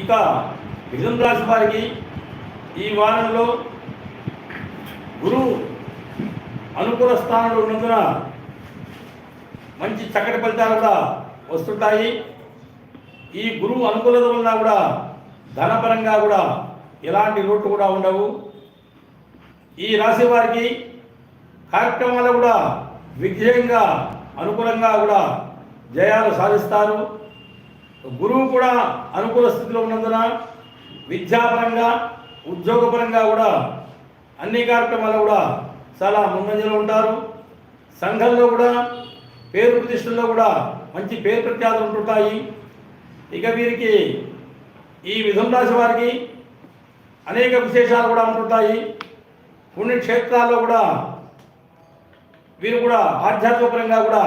ఇక మిథున రాశి వారికి ఈ వారంలో గురువు అనుకూల స్థానంలో ఉన్నందున మంచి చక్కటి ఫలితాలు కూడా వస్తుంటాయి. ఈ గురువు అనుకూలత వల్ల కూడా ధనపరంగా కూడా ఎలాంటి లోటు కూడా ఉండవు. ఈ రాశి వారికి కార్యక్రమాలు కూడా విజయంగా అనుకూలంగా కూడా జయాలు సాధిస్తారు. గురువు కూడా అనుకూల స్థితిలో ఉన్నందున విద్యాపరంగా ఉద్యోగపరంగా కూడా అన్ని కార్యక్రమాలు కూడా చాలా ముందంజలో ఉంటారు. సంఘంలో కూడా పేరు ప్రతిష్టల్లో కూడా మంచి పేరు ప్రఖ్యాతులు ఉంటుంటాయి. ఇక వీరికి ఈ మిథున రాశి వారికి అనేక విశేషాలు కూడా ఉంటుంటాయి. పుణ్యక్షేత్రాల్లో కూడా వీరు కూడా ఆధ్యాత్మికపరంగా కూడా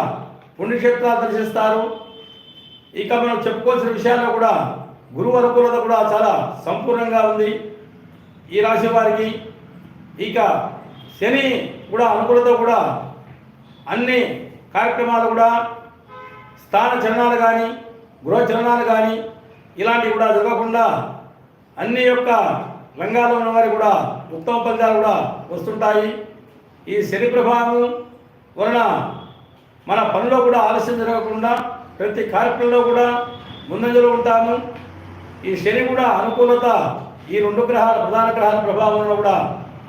పుణ్యక్షేత్రాలు దర్శిస్తారు. ఇక మనం చెప్పుకోవాల్సిన విషయాల్లో కూడా గురువు అనుకూలత కూడా చాలా సంపూర్ణంగా ఉంది. ఈ రాశి వారికి ఇక శని కూడా అనుకూలత కూడా అన్ని కార్యక్రమాలు కూడా స్థాన చలనాలు కానీ గృహ చలనాలు కానీ ఇలాంటివి కూడా జరగకుండా అన్ని యొక్క రంగాల్లో ఉన్న వారికి కూడా ఉత్తమ ఫలితాలు కూడా వస్తుంటాయి. ఈ శని ప్రభావం వలన మన పనిలో కూడా ఆలస్యం జరగకుండా ప్రతి కార్యక్రమంలో కూడా ముందంజలో ఉంటాము ఈ శని కూడా అనుకూలత ఈ రెండు గ్రహాల ప్రధాన గ్రహాల ప్రభావంలో కూడా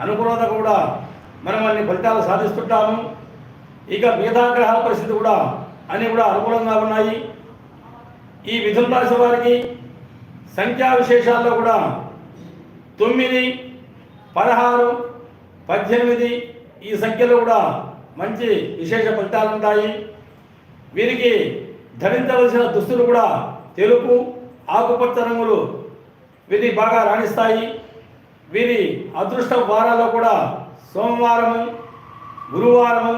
అనుకూలత కూడా మనం అన్ని ఫలితాలు సాధిస్తుంటాము ఇక మిగతా గ్రహాల పరిస్థితి కూడా అన్ని కూడా అనుకూలంగా ఉన్నాయి. ఈ మిథున రాశి వారికి సంఖ్యా విశేషాల్లో కూడా తొమ్మిది పదహారు పద్దెనిమిది ఈ సంఖ్యలో కూడా మంచి విశేష ఫలితాలు ఉంటాయి. వీరికి ధరించవలసిన దుస్తులు కూడా తెలుపు ఆకుపచ్చ రంగులు వీరి బాగా రాణిస్తాయి. వీరి అదృష్ట వారాల్లో కూడా సోమవారము గురువారము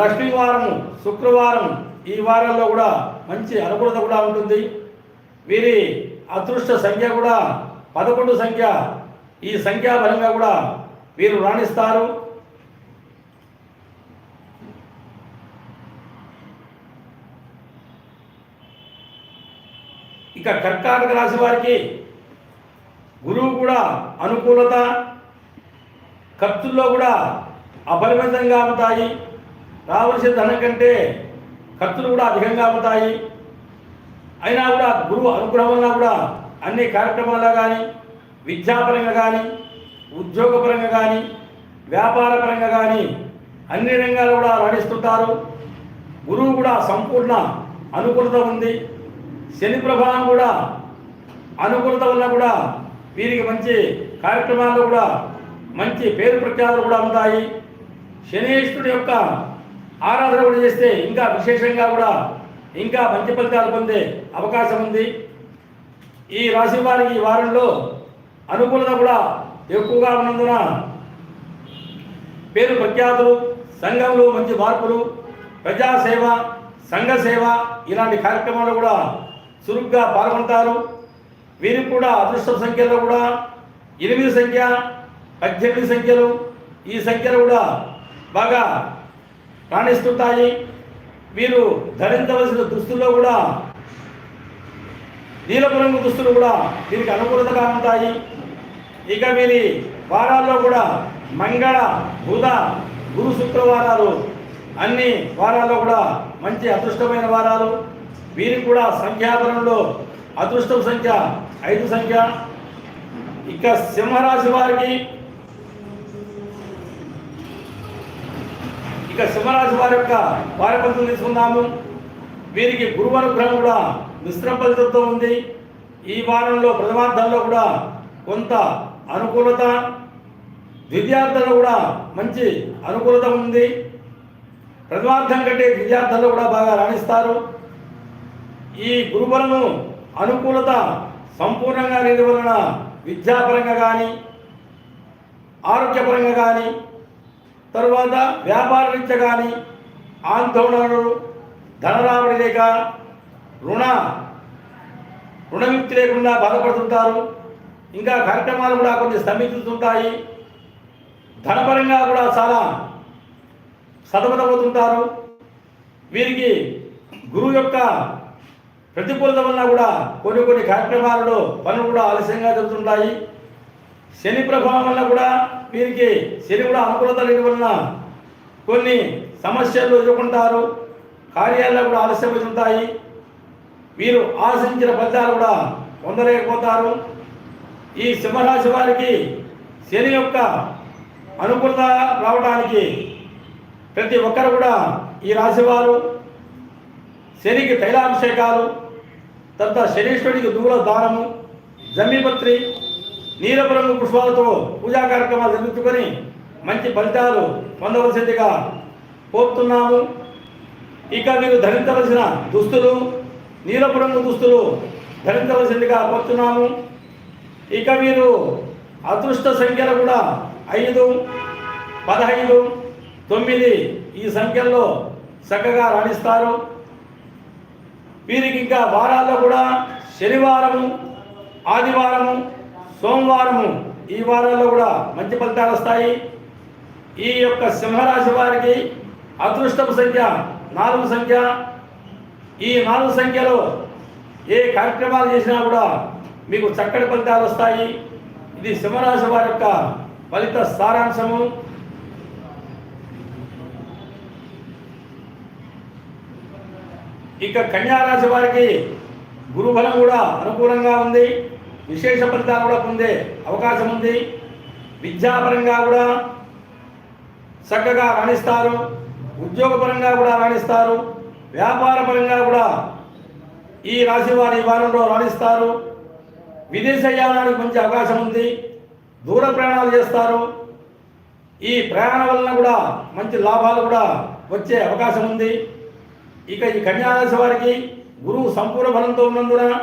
లక్ష్మీవారము శుక్రవారం ఈ వారాల్లో కూడా మంచి అనుకూలత కూడా ఉంటుంది. వీరి అదృష్ట సంఖ్య కూడా పదకొండు సంఖ్య. ఈ సంఖ్యాబలంగా కూడా వీరు రాణిస్తారు. ఇక కర్కాటక రాశి వారికి గురువు కూడా అనుకూలత ఖర్చుల్లో కూడా అపరిమితంగా అవుతాయి రావాల్సిన ధనం కంటే ఖర్చులు కూడా అధికంగా అవుతాయి అయినా కూడా గురువు అనుగ్రహం వల్ల కూడా అన్ని కార్యక్రమాల్లో కానీ విద్యాపరంగా కానీ ఉద్యోగపరంగా కానీ వ్యాపారపరంగా కానీ అన్ని రంగాలు కూడా రాణిస్తుంటారు. గురువు కూడా సంపూర్ణ అనుకూలత ఉంది. శని ప్రభావం కూడా అనుకూలత వల్ల కూడా వీరికి మంచి కార్యక్రమాల్లో కూడా మంచి పేరు ప్రఖ్యాతులు కూడా ఉంటాయి. శనీశ్వరుడు యొక్క ఆరాధన కూడా చేస్తే ఇంకా విశేషంగా కూడా ఇంకా మంచి ఫలితాలు పొందే అవకాశం ఉంది. ఈ రాశి వారికి ఈ వారంలో అనుకూలత కూడా ఎక్కువగా ఉన్నందున పేరు ప్రఖ్యాతులు సంఘంలో మంచి మార్పులు ప్రజాసేవ సంఘ సేవ ఇలాంటి కార్యక్రమాలు కూడా చురుగ్గా పాల్గొంటారు. వీరికి కూడా అదృష్ట సంఖ్యలో కూడా ఎనిమిది సంఖ్య పద్దెనిమిది సంఖ్యలు. ఈ సంఖ్యలు కూడా బాగా రాణిస్తుంటాయి. వీరు ధరించవలసిన దుస్తుల్లో కూడా నీలపు రంగు దుస్తులు కూడా దీనికి అనుకూలతగా ఉంటాయి. ఇక వీరి వారాల్లో కూడా మంగళ బుధ గురు శుక్రవారాలు. అన్ని వారాల్లో కూడా మంచి అదృష్టమైన వారాలు. వీరికి కూడా సంఖ్యాబలంలో అదృష్టం సంఖ్య ఐదు సంఖ్య. ఇక సింహరాశి వారికి ఇక సింహరాశి వారి యొక్క వారి ఫలితం తీసుకుందాము. వీరికి గురువు అనుగ్రహం కూడా మిశ్రమ ఫలితంతో ఉంది. ఈ వారంలో ప్రథమార్థంలో కూడా కొంత అనుకూలత ద్వితీయార్థంలో కూడా మంచి అనుకూలత ఉంది. ప్రథమార్థం కంటే ద్వితీయార్థంలో కూడా బాగా రాణిస్తారు. ఈ గురుబలము అనుకూలత సంపూర్ణంగా లేని వలన విద్యాపరంగా కానీ ఆరోగ్యపరంగా కానీ తరువాత వ్యాపార రీత్యా కానీ ఆందోళనలు ధనరాబడి లేక రుణ రుణవిక్తి లేకుండా బాధపడుతుంటారు. ఇంకా కార్యక్రమాలు కూడా కొన్ని స్తంభిస్తుంటాయి ధనపరంగా కూడా చాలా సతమతమవుతుంటారు. వీరికి గురువు యొక్క ప్రతికూలత వలన కూడా కొన్ని కొన్ని కార్యక్రమాలలో పనులు కూడా ఆలస్యంగా జరుగుతుంటాయి. శని ప్రభావం వల్ల కూడా వీరికి శని కూడా అనుకూలత లేని వలన కొన్ని సమస్యలు ఎదుర్కొంటారు. కార్యాల్లో కూడా ఆలస్యమవుతుంటాయి వీరు ఆశించిన ఫలితాలు కూడా పొందలేకపోతారు. ఈ సింహరాశి వారికి శని యొక్క అనుకూలత రావడానికి ప్రతి ఒక్కరు కూడా ఈ రాశివారు శనికి తైలాభిషేకాలు తర్వాత శనీశ్వరుడికి దూల దానము జమ్మిపత్రి నీలపు రంగు పుష్పాలతో పూజా కార్యక్రమాలు జరుగుతుకొని మంచి ఫలితాలు పొందవలసిందిగా కోరుతున్నాము. ఇక మీరు ధరించవలసిన దుస్తులు నీలపు రంగు దుస్తులు ధరించవలసిందిగా కోరుతున్నాము. ఇక మీరు అదృష్ట సంఖ్యలు కూడా ఐదు పదహైదు తొమ్మిది ఈ సంఖ్యల్లో చక్కగా రాణిస్తారు. వీరికి ఇంకా వారాల్లో కూడా శనివారము ఆదివారము సోమవారము ఈ వారాల్లో కూడా మంచి ఫలితాలు వస్తాయి. ఈ యొక్క సింహరాశి వారికి అదృష్టపు సంఖ్య నాలుగు సంఖ్య. ఈ నాలుగు సంఖ్యలో ఏ కార్యక్రమాలు చేసినా కూడా మీకు చక్కటి ఫలితాలు వస్తాయి. ఇది సింహరాశి వారి యొక్క ఫలిత సారాంశము. ఇక కన్యారాశి వారికి గురుబలం కూడా అనుకూలంగా ఉంది విశేష ఫలితాలు కూడా పొందే అవకాశం ఉంది. విద్యాపరంగా కూడా చక్కగా రాణిస్తారు ఉద్యోగపరంగా కూడా రాణిస్తారు వ్యాపారపరంగా కూడా ఈ రాశి వారి వారంలో రాణిస్తారు. విదేశయానానికి మంచి అవకాశం ఉంది దూర ప్రయాణాలు చేస్తారు. ఈ ప్రయాణం వలన కూడా మంచి లాభాలు కూడా వచ్చే అవకాశం ఉంది. ఇక ఈ కన్యారాశి వారికి గురువు సంపూర్ణ బలంతో ఉన్నందున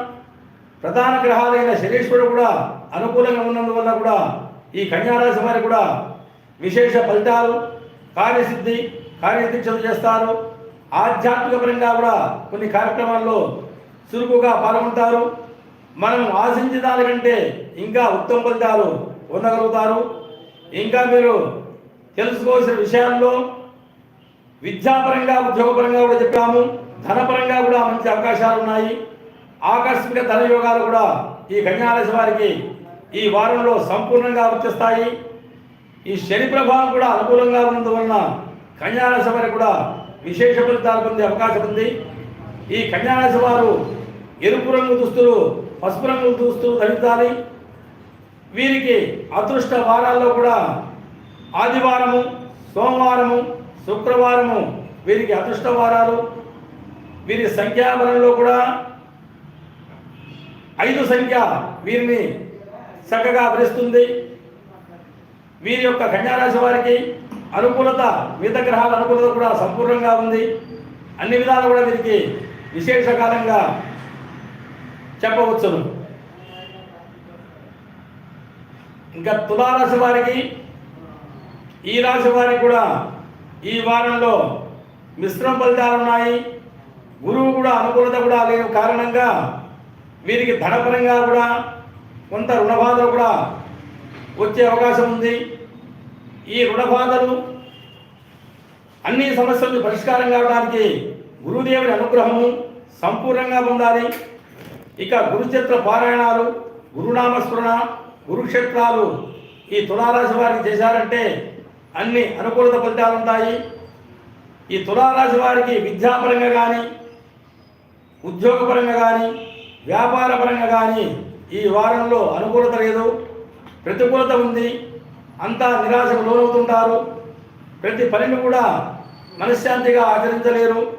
ప్రధాన గ్రహాలైన శనీశ్వరుడు కూడా అనుకూలంగా ఉన్నందువల్ల కూడా ఈ కన్యారాశి వారికి కూడా విశేష ఫలితాలు కార్యసిద్ధి కార్యదీక్షలు చేస్తారు. ఆధ్యాత్మిక పరంగా కూడా కొన్ని కార్యక్రమాల్లో చురుకుగా పాల్గొంటారు. మనం ఆశించిన దానికంటే ఇంకా ఉత్తమ ఫలితాలు పొందగలుగుతారు. ఇంకా మీరు తెలుసుకోవాల్సిన విషయాల్లో విద్యాపరంగా ఉద్యోగపరంగా కూడా చెప్పాము. ధనపరంగా కూడా మంచి అవకాశాలు ఉన్నాయి. ఆకస్మిక ధనయోగాలు కూడా ఈ కన్యారాశి వారికి ఈ వారంలో సంపూర్ణంగా వచ్చేస్తాయి. ఈ శని ప్రభావం కూడా అనుకూలంగా ఉన్నందువలన కన్యారాశి వారికి కూడా విశేష ఫలితాలు పొందే అవకాశం ఉంది. ఈ కన్యారాశి వారు ఎరుపు రంగు దుస్తులు పసుపు రంగు దుస్తులు ధరించాలి. వీరికి అదృష్ట వారాల్లో కూడా ఆదివారము సోమవారము శుక్రవారము వీరికి అదృష్ట వారాలు వీరి సంఖ్యాబలంలో కూడా ఐదు సంఖ్య వీరిని చక్కగా భరిస్తుంది వీరి యొక్క కన్యారాశి వారికి అనుకూలత మిగతా గ్రహాల అనుకూలత కూడా సంపూర్ణంగా ఉంది. అన్ని విధాలు కూడా వీరికి విశేషకాలంగా చెప్పవచ్చును. ఇంకా తులారాశి వారికి ఈ రాశి వారికి కూడా ఈ వారంలో మిశ్రమ ఫలితాలు ఉన్నాయి. గురువు కూడా అనుకూలత కూడా లేని కారణంగా వీరికి ధనపరంగా కూడా కొంత రుణబాధలు కూడా వచ్చే అవకాశం ఉంది. ఈ రుణబాధలు అన్ని సమస్యలకు పరిష్కారం కావడానికి గురుదేవుని అనుగ్రహము సంపూర్ణంగా పొందాలి. ఇక గురుచరిత్ర పారాయణాలు గురునామస్మరణ గురుక్షేత్రాలు ఈ తులారాశి వారికి చేశారంటే అన్ని అనుకూలత ఫలితాలు ఉంటాయి. ఈ తులారాశి వారికి విద్యాపరంగా కానీ ఉద్యోగపరంగా కానీ వ్యాపారపరంగా కానీ ఈ వారంలో అనుకూలత లేదు. ప్రతికూలత ఉంది. అంతా నిరాశకు లోనవుతుంటారు. ప్రతి పనిని కూడా మనశ్శాంతిగా ఆచరించలేరు.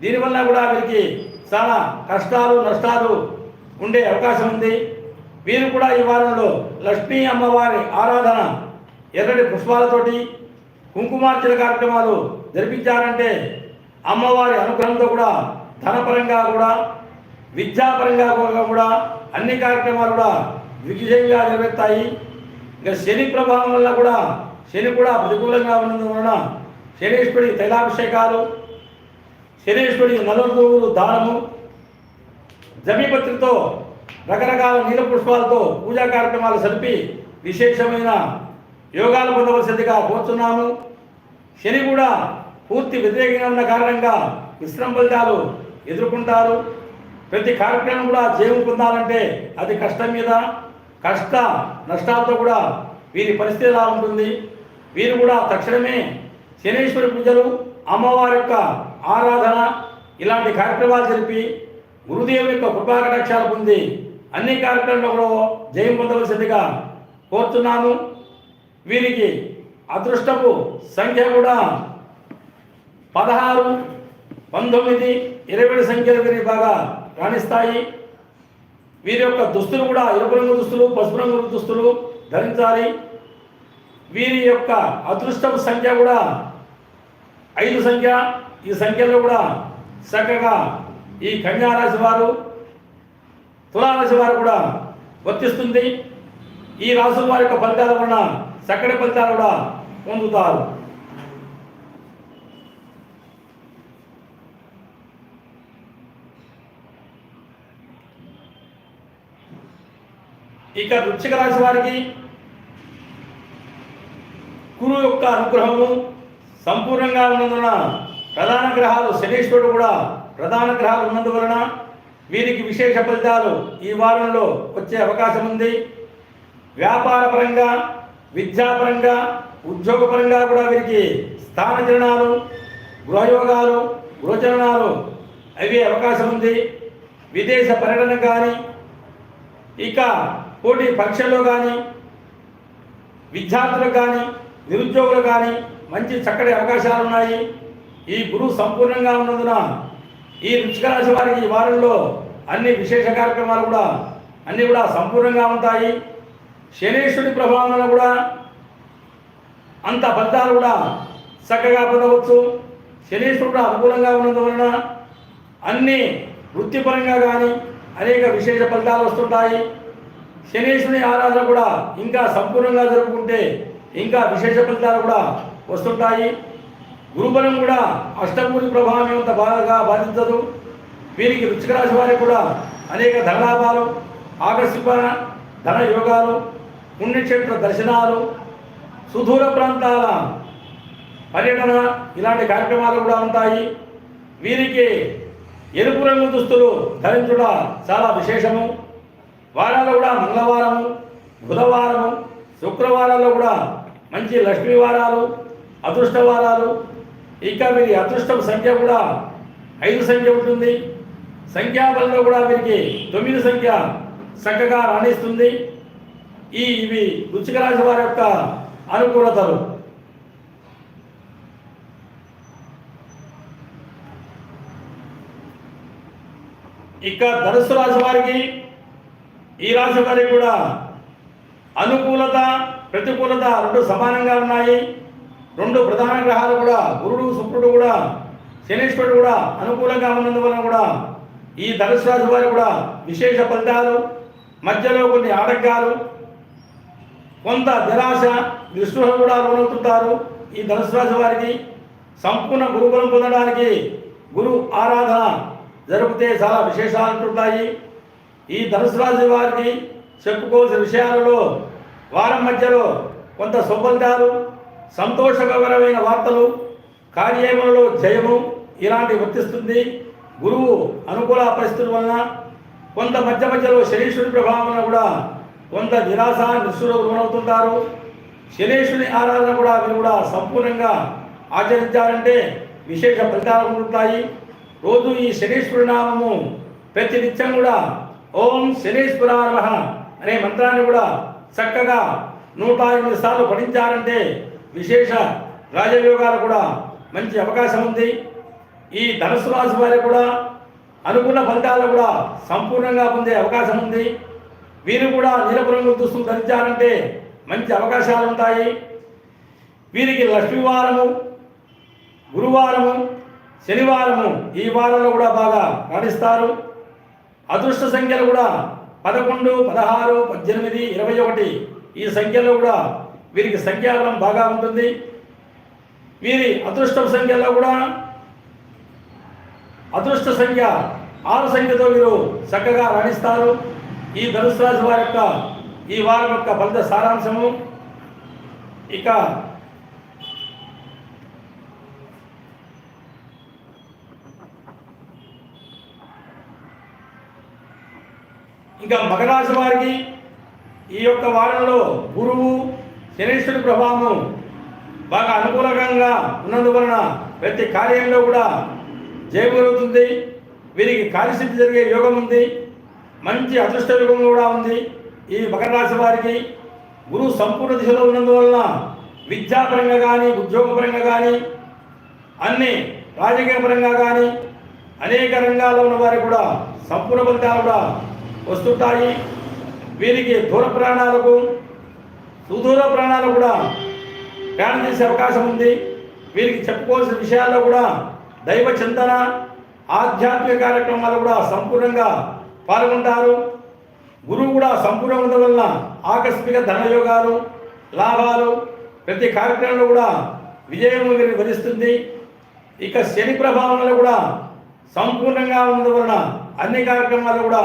దీనివల్ల కూడా వీరికి చాలా కష్టాలు నష్టాలు ఉండే అవకాశం ఉంది. వీరు కూడా ఈ వారంలో లక్ష్మీ అమ్మవారి ఆరాధన ఎర్రటి పుష్పాలతోటి కుంకుమార్చన కార్యక్రమాలు జరిపించారంటే అమ్మవారి అనుగ్రహంతో కూడా ధనపరంగా కూడా విద్యాపరంగా కూడా- అన్ని కార్యక్రమాలు కూడా విజయంగా నెరవేరుతాయి. ఇంకా శని ప్రభావం వల్ల కూడా శని కూడా ప్రతికూలంగా ఉన్నందువలన శనీశ్వరి తైలాభిషేకాలు శనీశ్వరి నలుగురు దానము జమీపత్రితో రకరకాల నీల పుష్పాలతో పూజా కార్యక్రమాలు జరిపి విశేషమైన యోగాలు పొందవలసిందిగా కోరుతున్నాము శని కూడా పూర్తి వ్యతిరేకంగా ఉన్న కారణంగా మిశ్రమ ఫలితాలు ఎదుర్కొంటారు. ప్రతి కార్యక్రమం కూడా జయం పొందాలంటే అది కష్టం మీద కష్ట నష్టాలతో కూడా వీరి పరిస్థితి ఎలా ఉంటుంది? వీరు కూడా తక్షణమే శనీశ్వరి పూజలు అమ్మవారి యొక్క ఆరాధన ఇలాంటి కార్యక్రమాలు జరిపి గురుదేవుని యొక్క కృపాకటాక్షాలు పొంది అన్ని కార్యక్రమాల్లో జయం పొందవలసిందిగా కోరుతున్నాను. వీరికి అదృష్టపు సంఖ్య కూడా పదహారు పంతొమ్మిది ఇరవై ఏడు సంఖ్యలు వీరికి బాగా రాణిస్తాయి. వీరి యొక్క దుస్తులు కూడా ఎరుపు రంగు దుస్తులు పసుపు రంగు దుస్తులు ధరించాలి. వీరి యొక్క అదృష్టపు సంఖ్య కూడా ఐదు సంఖ్య. ఈ సంఖ్యలో కూడా చక్కగా ఈ కన్యారాశి వారు తులారాశి వారు కూడా వర్తిస్తుంది. ఈ రాసుల వారి యొక్క ఫలితాల వలన సకల ఫలితాలు కూడా పొందుతారు. ఇక వృశ్చిక రాశి వారికి గురు యొక్క అనుగ్రహము సంపూర్ణంగా ఉన్నందున ప్రధాన గ్రహాలు శనీశ్వరుడు కూడా ప్రధాన గ్రహాలు ఉన్నందువలన వీరికి విశేష ఫలితాలు ఈ వారంలో వచ్చే అవకాశం ఉంది వ్యాపార పరంగా విద్యాపరంగా ఉద్యోగపరంగా కూడా వీరికి స్థానచలనాలు గృహయోగాలు గృహచరణాలు అవి అవకాశం ఉంది. విదేశ పర్యటన కానీ ఇక పోటీ పరీక్షల్లో కానీ విద్యార్థులకు కానీ నిరుద్యోగులు కానీ మంచి చక్కటి అవకాశాలు ఉన్నాయి. ఈ గురువు సంపూర్ణంగా ఉన్నందున ఈ వృచ్చిక రాశి వారికి ఈ వారంలో అన్ని విశేష కార్యక్రమాలు కూడా అన్నీ కూడా సంపూర్ణంగా ఉంటాయి. శనేశ్వరుడి ప్రభావం కూడా అంత ఫలితాలు కూడా చక్కగా పొందవచ్చు. శనేశ్వరుడు అనుకూలంగా ఉన్నందువలన అన్ని వృత్తిపరంగా కానీ అనేక విశేష ఫలితాలు వస్తుంటాయి. శనేశ్వరుని ఆరాధన కూడా ఇంకా సంపూర్ణంగా జరుపుకుంటే ఇంకా విశేష ఫలితాలు కూడా వస్తుంటాయి. గురుబలం కూడా అష్టమూరి ప్రభావం అంత బాగా బాధించదు. వీరికి వృచ్చిక రాశి వారికి కూడా అనేక ధనలాభాలు ఆకర్షిక ధన యోగాలు పుణ్యక్షేత్ర దర్శనాలు సుదూర ప్రాంతాల పర్యటన ఇలాంటి కార్యక్రమాలు కూడా ఉంటాయి. వీరికి ఎరుపు రంగు దుస్తులు ధరించుట చాలా విశేషము. వారాలు కూడా మంగళవారము బుధవారము శుక్రవారాల్లో కూడా మంచి లక్ష్మీ వారాలు అదృష్ట వారాలు. ఇంకా వీరి అదృష్టం సంఖ్య కూడా ఐదు సంఖ్య ఉంటుంది. సంఖ్యాబలంలో కూడా వీరికి తొమ్మిది సంఖ్య చక్కగా రాణిస్తుంది. ఈ ఇవి వృచ్చిక రాశి వారి యొక్క అనుకూలతలు. ఇక ధనుసు రాశి వారికి ఈ రాశి వారికి కూడా అనుకూలత ప్రతికూలత రెండు సమానంగా ఉన్నాయి. రెండు ప్రధాన గ్రహాలు కూడా గురుడు శుక్రుడు కూడా శనీశ్వరుడు కూడా అనుకూలంగా ఉన్నందువలన కూడా ఈ ధనుసు రాశి వారు కూడా విశేష ఫలితాలు మధ్యలో కొన్ని ఆటంకాలు కొంత నిరాశ నిస్పృహ కూడా లోనవుతుంటారు ఈ ధనుసు రాశి వారికి సంపూర్ణ గురుబలం పొందడానికి గురు ఆరాధన జరిపితే చాలా విశేషాలు ఉంటుంటాయి. ఈ ధనుసు రాశి వారికి చెప్పుకోవాల్సిన విషయాలలో వారం మధ్యలో కొంత సుఫలితాలు సంతోషకరమైన వార్తలు కార్యములలో జయము ఇలాంటి వర్తిస్తుంది. గురువు అనుకూల పరిస్థితుల వలన కొంత మధ్య మధ్యలో శనీశ్వరుడి ప్రభావం కూడా కొంత నిరాశ నిస్సులకు లోనవుతుంటారు. శనీశ్వరుని ఆరాధన కూడా మీరు కూడా సంపూర్ణంగా ఆచరించాలంటే విశేష ఫలితాలు ఉంటాయి రోజు ఈ శనీశ్వరుడి నామము ప్రతి నిత్యం కూడా ఓం శనీశ్వరార్వహ అనే మంత్రాన్ని కూడా చక్కగా నూట ఎనిమిది సార్లు పఠించారంటే విశేష రాజయోగాలు కూడా మంచి అవకాశం ఉంది. ఈ ధనుసు రాశి వారికి కూడా అనుకున్న ఫలితాలు కూడా సంపూర్ణంగా పొందే అవకాశం ఉంది. వీరు కూడా నీలపు రంగు దుస్తులు ధరించారంటే మంచి అవకాశాలు ఉంటాయి. వీరికి లక్ష్మీవారము గురువారము శనివారము ఈ వారంలో కూడా బాగా రాణిస్తారు అదృష్ట సంఖ్యలు కూడా పదకొండు పదహారు పద్దెనిమిది ఇరవై ఒకటి ఈ సంఖ్యలో కూడా వీరికి సంఖ్యాబలం బాగా ఉంటుంది. వీరి అదృష్ట సంఖ్యలో కూడా అదృష్ట సంఖ్య ఆరు సంఖ్యతో వీరు చక్కగా రాణిస్తారు. ఈ ధనుసు రాశి వారి యొక్క ఈ వారం యొక్క ఫలిత సారాంశము ఇక ఇంకా మకరాశి వారికి ఈ యొక్క వారంలో గురువు శనీశ్వరుడి ప్రభావం బాగా అనుకూలంగా ఉన్నందువలన ప్రతి కార్యంలో కూడా జయగలుగుతుంది వీరికి కార్యసిద్ధి జరిగే యోగం ఉంది. మంచి అదృష్ట యోగం కూడా ఉంది. ఈ మకర రాశి వారికి గురువు సంపూర్ణ దిశలో ఉన్నందువలన విద్యాపరంగా కానీ ఉద్యోగపరంగా కానీ అన్ని రాజకీయ పరంగా కానీ అనేక రంగాల్లో ఉన్న వారికి కూడా సంపూర్ణ ఫలితాలు కూడా వస్తుంటాయి. వీరికి దూర ప్రాణాలకు సుదూర ప్రాణాలు కూడా ప్రయాణం చేసే అవకాశం ఉంది. వీరికి చెప్పుకోవాల్సిన విషయాల్లో కూడా దైవ చింతన ఆధ్యాత్మిక కార్యక్రమాలు కూడా సంపూర్ణంగా పాల్గొంటారు. గురువు కూడా సంపూర్ణ ఉండడం వలన ఆకస్మిక ధనయోగాలు లాభాలు ప్రతి కార్యక్రమంలో కూడా విజయం వీరిని వరిస్తుంది. ఇక శని ప్రభావంలో కూడా సంపూర్ణంగా ఉండడం వలన అన్ని కార్యక్రమాలు కూడా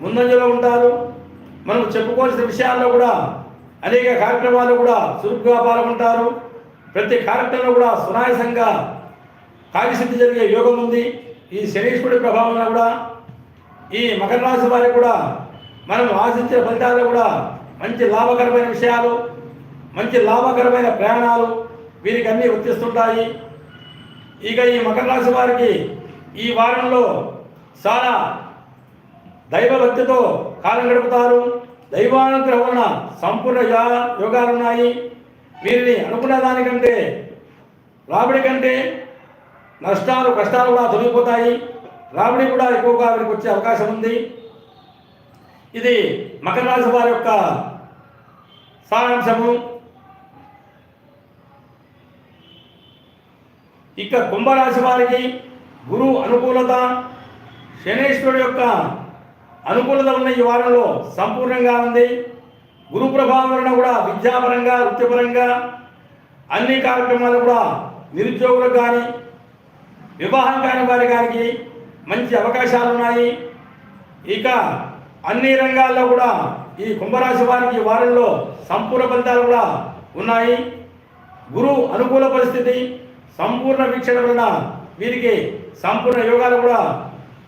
ముందంజలో ఉంటారు. మనం చెప్పుకోవాల్సిన విషయాల్లో కూడా అనేక కార్యక్రమాలు కూడా చురుకుగా పాల్గొంటారు. ప్రతి కార్యక్రమంలో కూడా సునాయాసంగా కార్యసిద్ధి జరిగే యోగం ఉంది. ఈ శనీశ్వరుడి ప్రభావంలో కూడా ఈ మకర రాశి వారికి కూడా మనం ఆశించే ఫలితాలు కూడా మంచి లాభకరమైన విషయాలు మంచి లాభకరమైన ప్రయాణాలు వీరికి అన్నీ వర్తిస్తుంటాయి ఇక ఈ మకర రాశి వారికి ఈ వారంలో చాలా దైవభక్తితో కాలం గడుపుతారు. దైవానుగ్రహం వలన సంపూర్ణ యోగాలు ఉన్నాయి. వీరిని అనుకున్న దానికంటే రాబడి కంటే నష్టాలు కష్టాలు కూడా తొలగిపోతాయి. రాబడి కూడా ఎక్కువగా ఆవిడకి వచ్చే అవకాశం ఉంది. ఇది మకర రాశి వారి యొక్క సారాంశము. ఇక కుంభరాశి వారికి గురు అనుకూలత శనేశ్వరుడు యొక్క అనుకూలత ఉన్న ఈ వారంలో సంపూర్ణంగా ఉంది. గురు ప్రభావం వలన కూడా విద్యాపరంగా వృత్తిపరంగా అన్ని కార్యక్రమాలు కూడా నిరుద్యోగులకు కానీ వివాహం కాని వారి గారికి మంచి అవకాశాలు ఉన్నాయి ఇక అన్ని రంగాల్లో కూడా ఈ కుంభరాశి వారికి వారంలో సంపూర్ణ ఫలితాలు కూడా ఉన్నాయి. గురువు అనుకూల పరిస్థితి సంపూర్ణ వీక్షణ వలన వీరికి సంపూర్ణ యోగాలు కూడా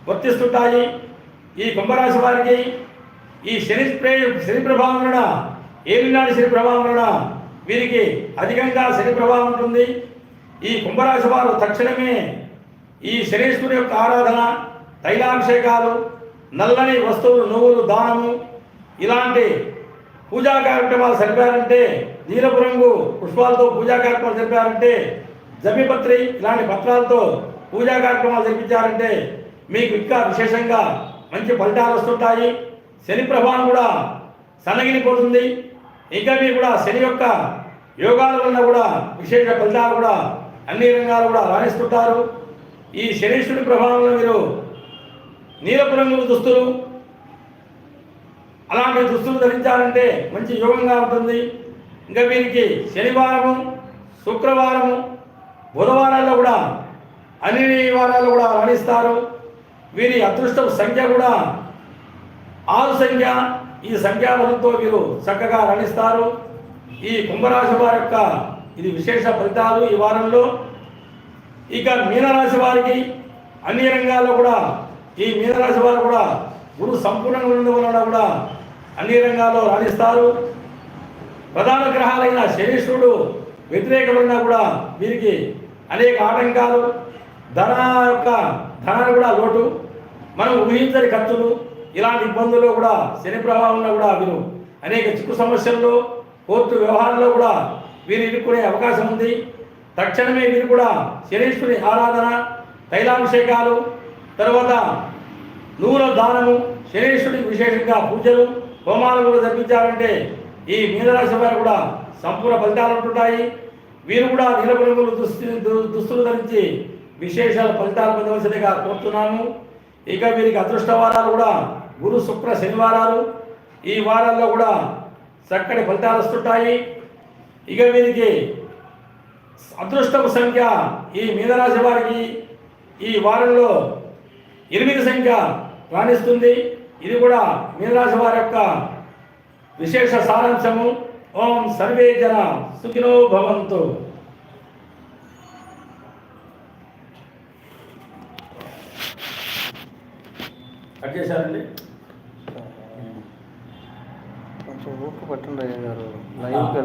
వర్తిస్తుంటాయి. ఈ కుంభరాశి వారికి ఈ శని శని ప్రభావం వలన ఏలినాడు శని ప్రభావం వలన వీరికి అధికంగా శని ప్రభావం ఉంటుంది. ఈ కుంభరాశి వారు తక్షణమే ఈ శనీశ్వరుని యొక్క ఆరాధన తైలాభిషేకాలు నల్లని వస్తువులు నువ్వులు దానము ఇలాంటి పూజా కార్యక్రమాలు జరిపారంటే నీలపు రంగు పుష్పాలతో పూజా కార్యక్రమాలు జరిపారంటే జమిపత్రి ఇలాంటి పత్రాలతో పూజా కార్యక్రమాలు జరిపించారంటే మీకు ఇంకా విశేషంగా మంచి ఫలితాలు వస్తుంటాయి. శని ప్రభావం కూడా సన్నగిలిపోతుంది ఇంకా మీకు కూడా శని యొక్క యోగాల వలన కూడా విశేష ఫలితాలు కూడా అన్ని రంగాలు కూడా రాణిస్తుంటారు. ఈ శనీశ్వరుడి ప్రభావంలో మీరు నీలపు రంగు దుస్తులు అలాంటి దుస్తులు ధరించాలంటే మంచి యోగంగా ఉంటుంది. ఇంకా వీరికి శనివారము శుక్రవారము బుధవారాల్లో కూడా అన్ని వారాల్లో కూడా రాణిస్తారు వీరి అదృష్టం సంఖ్య కూడా ఆరు సంఖ్య. ఈ సంఖ్యాబలంతో వీరు చక్కగా రాణిస్తారు ఈ కుంభరాశి వారి యొక్క ఇది విశేష ఫలితాలు ఈ వారంలో. ఇక మీనరాశి వారికి అన్ని రంగాల్లో కూడా ఈ మీనరాశి వారు కూడా గురువు సంపూర్ణంగా ఉండడం వలన కూడా అన్ని రంగాల్లో రాణిస్తారు. ప్రధాన గ్రహాలైన శనీశ్వరుడు వ్యతిరేకమైన కూడా వీరికి అనేక ఆటంకాలు ధన యొక్క ధనాన్ని కూడా లోటు మనం ఊహించని ఖర్చులు ఇలాంటి ఇబ్బందుల్లో కూడా శని ప్రభావంలో కూడా వీరు అనేక చిక్కు సమస్యల్లో కోర్టు వ్యవహారంలో కూడా వీరు ఇరుక్కునే అవకాశం ఉంది. తక్షణమే వీరు కూడా శనీశ్వరి ఆరాధన తైలాభిషేకాలు తర్వాత నువ్వుల దానము శనీశ్వరికి విశేషంగా పూజలు హోమాలు కూడా జరిపించాలంటే ఈ మీనరాశి వారు కూడా సంపూర్ణ ఫలితాలు ఉంటుంటాయి. వీరు కూడా నీలపు దుస్తులు దుస్తు దుస్తులు ధరించి విశేష ఫలితాలు పొందవలసిందిగా కోరుతున్నాము. ఇక వీరికి అదృష్ట వారాలు కూడా గురు శుక్ర శనివారాలు. ఈ వారాల్లో కూడా చక్కటి ఫలితాలు వస్తుంటాయి. ఇక వీరికి అదృష్టపు సంఖ్య ఈ మీనరాశి వారికి ఈ వారంలో ఎనిమిది సంఖ్య రాణిస్తుంది. ఇది కూడా మీనరాశి వారి యొక్క విశేష సారాంశము. ఓం సర్వే జన సుఖినో భవంతు. కట్ చేశారండి? కొంచెం ఊపు పట్టండి గారు లైవ్కి